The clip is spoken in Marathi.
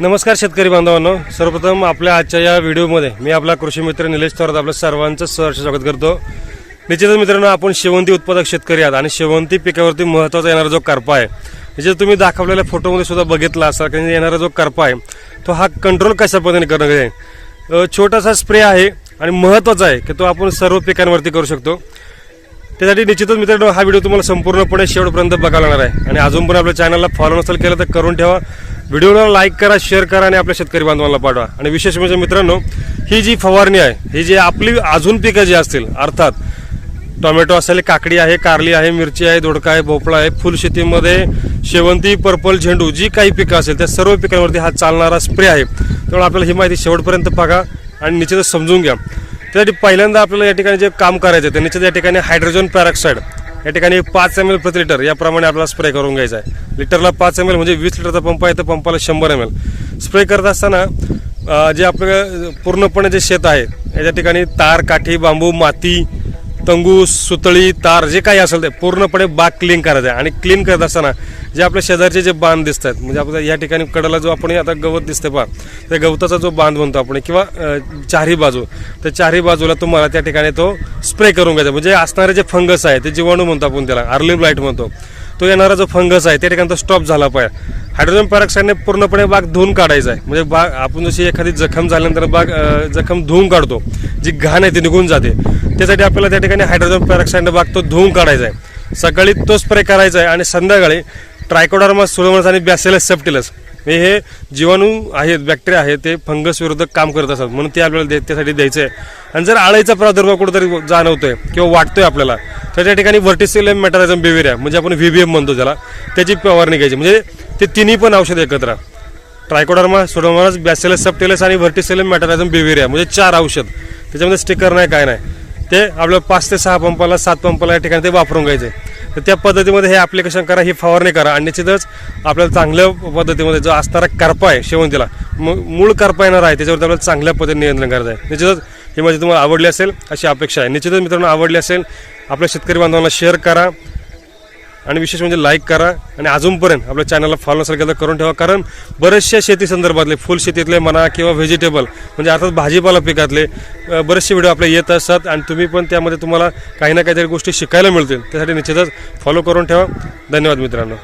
नमस्कार शेतकरी बांधवांनो. सर्वप्रथम आपल्या आजच्या या व्हिडिओमध्ये मी आपला कृषी मित्र निलेश थोरात आपल्या सर्वांचं सहर्ष स्वागत करतो. निश्चितच मित्रांनो आपण शेवंती उत्पादक शेतकरी आहात आणि शेवंती पिकावरती महत्त्वाचा येणारा जो करपा आहे म्हणजे तुम्ही दाखवलेल्या फोटोमध्ये सुद्धा बघितला असाल की येणारा जो करपा आहे तो हा कंट्रोल कशा पद्धतीने करणं आहे? छोटासा स्प्रे आहे आणि महत्त्वाचा आहे की तो आपण सर्व पिकांवरती करू शकतो. त्यासाठी निश्चितच मित्रांनो हा व्हिडिओ तुम्हाला संपूर्णपणे शेवटपर्यंत बघायला लागणार आहे. आणि अजून पण आपल्या चॅनलला फॉलो नसेल केलं तर करून ठेवा. व्हिडिओला लाईक करा शेअर करा आणि आपल्या शेतकरी बांधवांना पाठवा. आणि विशेष म्हणजे मित्रांनो ही जी फवारणी आहे ही जी आपली अजून पिकं जी असतील अर्थात टोमॅटो असेल काकडी आहे कारली आहे मिरची आहे दोडका आहे भोपळा आहे फुलशेतीमध्ये शेवंती पर्पल झेंडू जी काही पिकं असेल त्या सर्व पिकांवरती हा चालणारा स्प्रे आहे. त्यामुळे आपल्याला ही माहिती शेवटपर्यंत बघा आणि निश्चितच समजून घ्या. त्यासाठी पहिल्यांदा आपल्याला या ठिकाणी जे काम करायचं आहे ते निश्चित या ठिकाणी हायड्रोजन पॅरॉक्साईड या ठिकाणी पाच एम एल प्रति लिटर याप्रमाणे आपल्याला स्प्रे करून घ्यायचा आहे. लिटरला पाच एम एल म्हणजे वीस लिटरचा पंप आहे तर पंपाला शंभर एम एल स्प्रे करत असताना जे आपलं पूर्णपणे जे शेत आहे याच्या ठिकाणी तार काठी बांबू माती तंगूस सुतळी तार जे काही असेल ते पूर्णपणे बाग क्लीन करायचं आहे. आणि क्लीन करत असताना जे आपल्या शेजारचे जे बांध दिसत आहेत म्हणजे आपल्या या ठिकाणी कडला जो आपण आता गवत दिसते पहा त्या गवताचा जो बांध म्हणतो आपण किंवा चारही बाजू त्या चारही बाजूला तुम्हाला त्या ठिकाणी तो स्प्रे करून घ्यायचा. म्हणजे असणारे जे फंगस आहे ते जीवाणू म्हणतो आपण त्याला अर्ली ब्लाईट म्हणतो. तो येणारा जो फंगस आहे त्या ठिकाणी तो स्टॉप झाला पाहिजे हायड्रोजन पॅरॉक्साईडने पूर्णपणे बाग धुवून काढायचा आहे. म्हणजे बाग आपण जशी एखादी जखम झाल्यानंतर बाग जखम धुवून काढतो जी घाण आहे ती निघून जाते. त्यासाठी आपल्याला त्या ठिकाणी हायड्रोजन पॅरॉक्साईडने बाग तो धुवून काढायचा आहे. सकाळी तो स्प्रे करायचा आहे आणि संध्याकाळी ट्रायकोडार्मा सुलोमस आणि बॅसेलस सेप्टिलस हे जीवाणू आहेत बॅक्टेरिया आहेत ते फंगस विरुद्ध काम करत असतात. म्हणून ते आपल्याला दे- त्यासाठी द्यायचं आहे. आणि जर आळीचा प्रादुर्भाव कुठेतरी जाणवतोय किंवा वाटतोय आपल्याला तर त्या ठिकाणी व्हर्टिसिलम मेटारिझम बेविरिया म्हणजे आपण व्हीबीएम म्हणतो त्याला त्याची फवारणी घ्यायची म्हणजे ते तिन्ही पण औषध एकत्र. ट्रायकोडर्मा सोडोमॉनस बॅसेलस सबटेलस आणि व्हर्टिसिलम मेटारिझम बेविरिया म्हणजे चार औषध. त्याच्यामध्ये स्टिकर नाही काय नाही. ते आपल्या पाच ते सहा पंपाला सात पंपाला या ठिकाणी ते वापरून घ्यायचे. तर त्या पद्धतीमध्ये हे ॲप्लिकेशन करा ही फवारणी करा. आणि निश्चितच आपल्याला चांगल्या पद्धतीमध्ये जो असणारा करपा आहे शेवंतीला मूळ करपा येणार आहे त्याच्यावरती आपल्याला चांगल्या पद्धतीने नियंत्रण करायचं आहे. निश्चितच ही माझी तुम्हाला आवडली असेल अशी अपेक्षा आहे. निश्चितच मित्रांनो आवडली असेल आपल्या शेतकरी बांधवांना शेअर करा आणि विशेष म्हणजे लाईक करा आणि अजूनपर्यंत आपल्या चॅनलला फॉलो नसेल तर करून ठेवा. कारण बरेचशा शेती संदर्भातले फुल शेतीतले म्हणा किंवा व्हेजिटेबल म्हणजे अर्थात भाजीपाला पिकातले बरेचसे व्हिडिओ आपले येत असतात आणि तुम्ही पण त्यामध्ये तुम्हाला काही ना काहीतरी गोष्टी शिकायला मिळतील. त्यासाठी निश्चितच फॉलो करून ठेवा. धन्यवाद मित्रांनो.